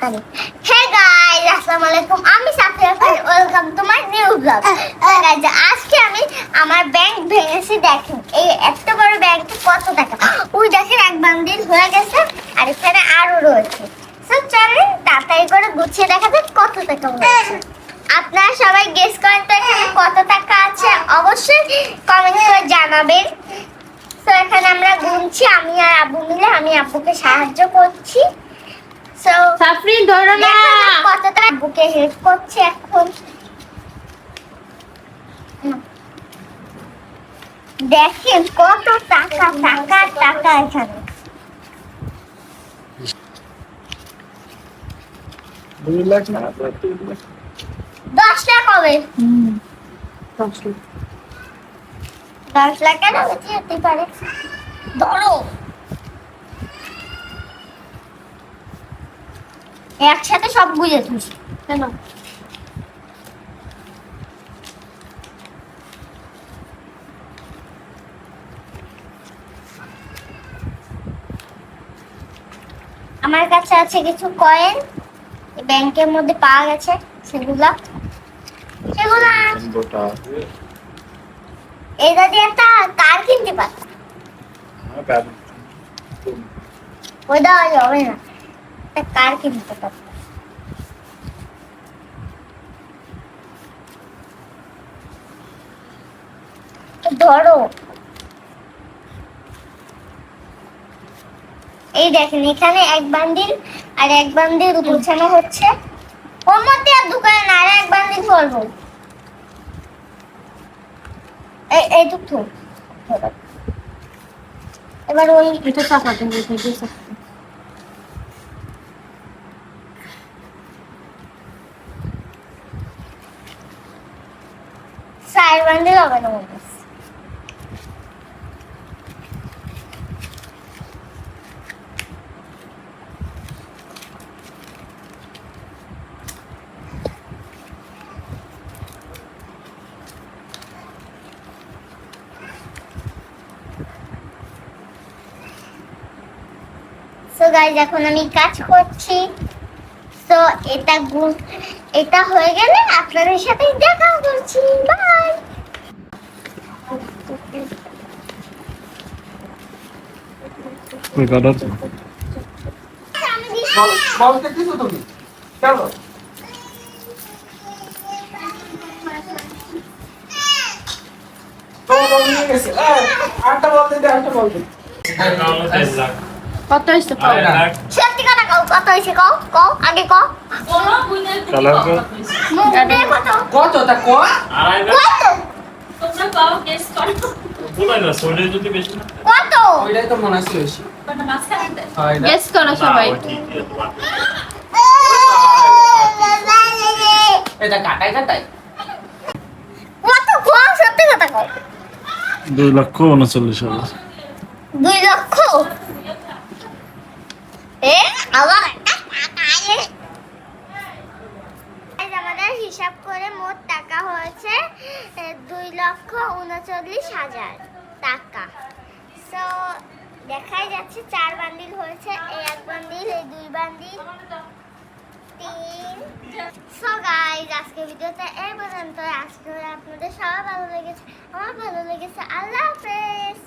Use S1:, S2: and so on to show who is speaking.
S1: তাড়াতাড়ি hey guys আসসালামু আলাইকুম। আমি Safia Khan. Welcome to my new blog guys আজকে আমি আমার ব্যাংক ভেঙেছি দেখেন। এই এত বড় ব্যাংকে কত টাকা? ওই দেখেন এক বান্ডিল হয়ে গেছে আর এখানে আরও রয়েছে। সো চলেন তাড়াতাড়ি করে গুছিয়ে দেখা যাক কত টাকা হয়েছে। আপনারা সবাই গেস করেন তো এখানে কত টাকা আছে? অবশ্যই কমেন্ট করে জানাবেন। তো এখানে আমরা গুনছি আমি আর আব্বু মিলে আমি আব্বুকে সাহায্য করছি। সো
S2: সাফরি ধরো না।
S1: কতটা আব্বুকে হেল্প করছি এখন। দেখেন কত টাকা টাকা টাকা এখানে।
S3: দুই লাখ না লাখ
S1: দশ লাখ হবে। দশ লাখ কেন হতে পারে? ধরো। একসাথে সব বুঝে তুই
S2: কেন?
S1: আমার কাছে আছে কিছু কয়েন ব্যাংকের মধ্যে পাওয়া গেছে সেগুলা। সেগুলা। এটা দিয়ে একটা কার কিনতে পার
S3: হ্যাঁ প্যাড
S1: ওই দেওয়া যাবে না একটা কার কিনতে পার? ধরো। এই দেখেন, এখানে এক বান্ডিল আর এক বান্ডিল গুছানো হচ্ছে। ওর মধ্যে আর দোকানে না, আর এক বান্ডিল করব এই এইটুক এবার ওই
S2: এটা হবে
S1: চার বান্ডিল হবে না। সো গাইজ এখন আমি কাজ করছি তো এটা এটা হয়ে গেলে আপনাদের সাথে দেখা করছি
S3: ওই কাটার।
S4: বল বলতে কিছু তুমি চলো
S2: কত হয়েছে কত
S1: সত্যি কথা কও কত হয়েছে কও কও আগে কও
S3: কালার কো
S1: মুখ দিয়ে কত
S4: কত তা ক
S5: বলাই না শরীরে যদি বেশি না।
S1: কত?
S4: ওইটাই তো মনে আছে বেশি।
S2: গেস করো সবাই।
S5: না, ওই ঠিকই আছে, বাট
S4: এটা কাটাই কাটাই।
S1: কত? কও সত্যি কথা কও।
S3: দুই লক্ষ উনচল্লিশ হাজার।
S1: দুই লক্ষ? এ আবার একটা টাকা এ। Guys, আমাদের হিসাব করে মোট টাকা হয়েছে এ, দুই লক্ষ উনচল্লিশ হাজার টাকা। সো দেখাই যাচ্ছে, চার বান্ডিল হয়েছে, এই এক বান্ডিল, এই দুই বান্ডিল, তিন। আজকে ভিডিওটা এই পর্যন্ত আজকে আপনাদের সবার ভালো লেগেছে, আমার ভালো লেগেছে। আল্লাহ হাফেজ।